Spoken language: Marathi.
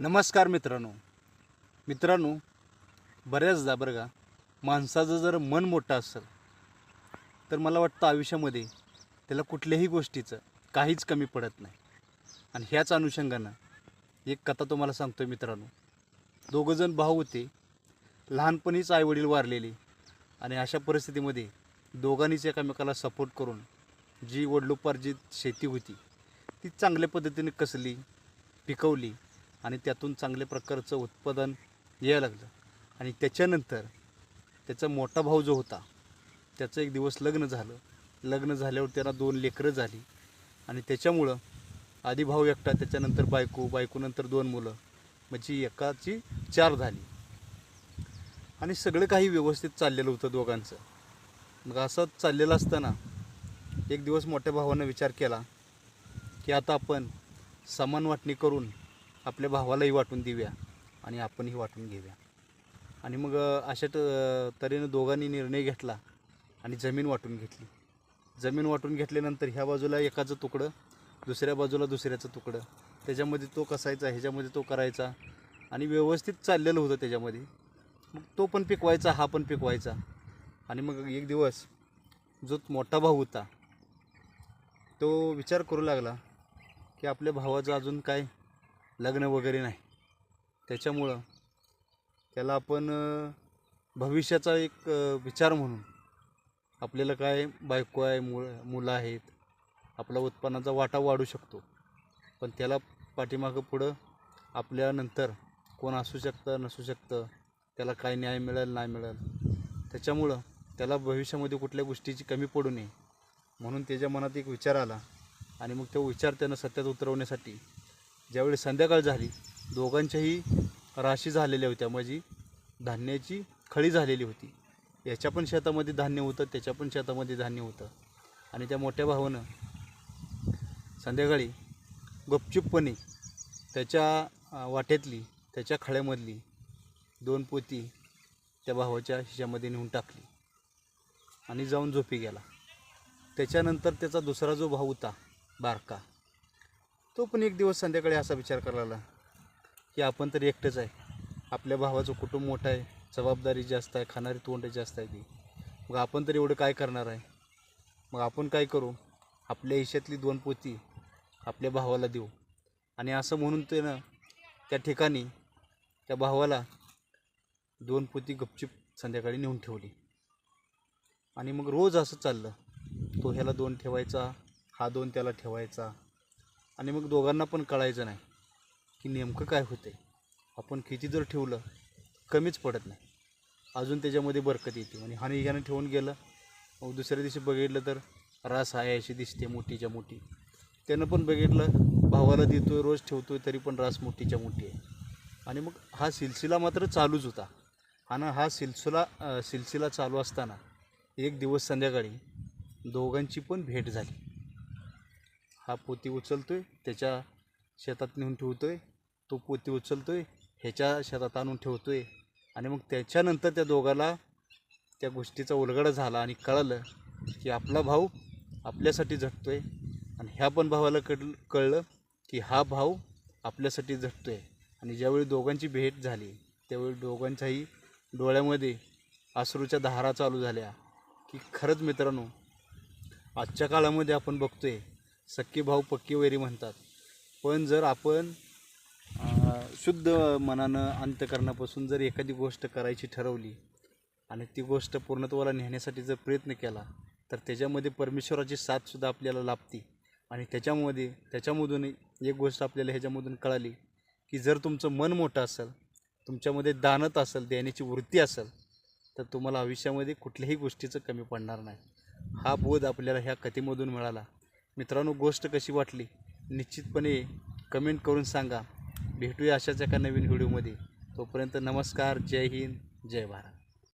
नमस्कार मित्रांनो. मित्रांनो बऱ्याचदा बरं का माणसाचं जर मन मोठं असेल तर मला वाटतं आयुष्यामध्ये त्याला कुठल्याही गोष्टीचं काहीच कमी पडत नाही. आणि ह्याच अनुषंगानं एक कथा तुम्हाला सांगतो आहे मित्रांनो दोघंजण भाऊ होते लहानपणीच आईवडील वारलेले आणि अशा परिस्थितीमध्ये दोघांनीच एकामेकाला सपोर्ट करून जी वडलोपार्जित शेती होती ती चांगल्या पद्धतीने कसली पिकवली आणि त्यातून चांगल्या प्रकारचं उत्पादन यायला लागलं. आणि त्याच्यानंतर त्याचा मोठा भाऊ जो होता त्याचं एक दिवस लग्न झालं. लग्न झाल्यावर त्यांना दोन लेकरं झाली. आणि त्याच्यामुळं आधी भाऊ एकटा त्याच्यानंतर बायको बायकोनंतर दोन मुलं. म्हणजे एकाची चार झाली. आणि सगळं काही व्यवस्थित चाललेलं होतं दोघांचं. मग असं चाललेलं असताना एक दिवस मोठ्या भावानं विचार केला की आता आपण समान वाटणी करून आपल्या भावालाही वाटून देऊया आणि आपणही वाटून घेऊया. आणि मग अशा त तऱ्हेनं दोघांनी निर्णय घेतला आणि जमीन वाटून घेतली. जमीन वाटून घेतल्यानंतर ह्या बाजूला एकाचं तुकडं दुसऱ्या बाजूला दुसऱ्याचं तुकडं. त्याच्यामध्ये तो कसायचा ह्याच्यामध्ये तो करायचा आणि व्यवस्थित चाललेलं होतं त्याच्यामध्ये. मग तो पण पिकवायचा हा पण पिकवायचा. आणि मग एक दिवस जो मोठा भाऊ होता तो विचार करू लागला की आपल्या भावाचं अजून काय लग्न वगैरे नाही. त्याच्यामुळं त्याला आपण भविष्याचा एक विचार म्हणून आपल्याला काय बायको आहे मुळ मुलं आहेत आपला उत्पन्नाचा वाटा वाढू शकतो. पण त्याला पाठीमागं पुढं आपल्यानंतर कोण असू शकतं नसू शकतं त्याला काय न्याय मिळेल नाही मिळेल त्याच्यामुळं त्याला भविष्यामध्ये कुठल्या गोष्टीची कमी पडू नये म्हणून त्याच्या मनात एक विचार आला आणि मग तो विचार त्यानं सत्यात उतरवण्यासाठी ज्यावेळी संध्याकाळ झाली दोघांच्याही राशी झालेल्या होत्या. माझी धान्याची खळी झालेली होती. याच्या पण शेतामध्ये धान्य होतं त्याच्या पण शेतामध्ये धान्य होतं. आणि त्या मोठ्या भावानं संध्याकाळी गपचूपपणे त्याच्या वाट्यातली त्याच्या खळ्यामधली दोन पोती त्या भावाच्या हिच्यामध्ये नेऊन टाकली आणि जाऊन झोपी गेला. त्याच्यानंतर त्याचा दुसरा जो भाऊ होता बारका तो पण एक दिवस संध्याकाळी असा विचार करायला लागला की आपण तर एकटंच आहे. आपल्या भावाचं कुटुंब मोठं आहे जबाबदारी जास्त आहे खाणारी तोंड जास्त आहे ती. मग आपण तर एवढं काय करणार आहे? मग आपण काय करू? आपल्या हिशातली दोन पोती आपल्या भावाला देऊ. आणि असं म्हणून त्यानं त्या ठिकाणी त्या भावाला दोन पोती गपचूप संध्याकाळी नेऊन ठेवली. आणि मग रोज असं चाललं तो ह्याला दोन ठेवायचा हा दोन त्याला ठेवायचा. आणि मग दोघांना पण कळायचं नाही की नेमकं काय होतंय. आपण किती जर ठेवलं कमीच पडत नाही. अजून त्याच्यामध्ये बरकत येते. आणि हानी ह्यानं ठेवून गेलं मग दुसऱ्या दिवशी बघितलं तर रास आहे अशी दिसते मोठीच्या मोठी. त्यानं पण बघितलं भावाला देतो आहे रोज ठेवतो आहे तरी पण रास मोठीच्या मोठी आहे. आणि मग हा सिलसिला मात्र चालूच होता. आणि हा सिलसिला सिलसिला चालू असताना एक दिवस संध्याकाळी दोघांची पण भेट झाली. हा पोती उचलतोय त्याच्या शेतात नेऊन ठेवतोय तो पोती उचलतोय ह्याच्या शेतात आणून ठेवतोय. आणि मग त्याच्यानंतर त्या दोघाला त्या गोष्टीचा उलगडा झाला आणि कळलं की आपला भाऊ आपल्यासाठी झटतो आहे आणि ह्या पण भावाला कळ कळलं की हा भाऊ आपल्यासाठी झटतो आहे आणि ज्यावेळी दोघांची भेट झाली त्यावेळी दोघांच्याही डोळ्यामध्ये आसरूच्या धारा चालू झाल्या की खरंच मित्रांनो आजच्या काळामध्ये आपण बघतोय सक्के भाऊ पक्की वैरी म्हणतात. पण जर आपण शुद्ध मनानं अंतकरणापासून जर एखादी गोष्ट करायची ठरवली आणि ती गोष्ट पूर्णत्वाला नेण्यासाठी जर प्रयत्न केला तर त्याच्यामध्ये परमेश्वराची साथसुद्धा आपल्याला लाभते. आणि त्याच्यामध्ये त्याच्यामधून एक गोष्ट आपल्याला ह्याच्यामधून कळाली की जर तुमचं मन मोठं असेल तुमच्यामध्ये दानत असेल देण्याची वृत्ती असेल तर तुम्हाला आयुष्यामध्ये कुठल्याही गोष्टीचं कमी पडणार नाही. हा बोध आपल्याला ह्या कथेमधून मिळाला. मित्रांनो गोष्ट कशी वाटली? निश्चितपणे कमेंट करून सांगा. भेटूया अशाच एका नवीन व्हिडिओमध्ये तोपर्यंत नमस्कार जय हिंद जय भारत.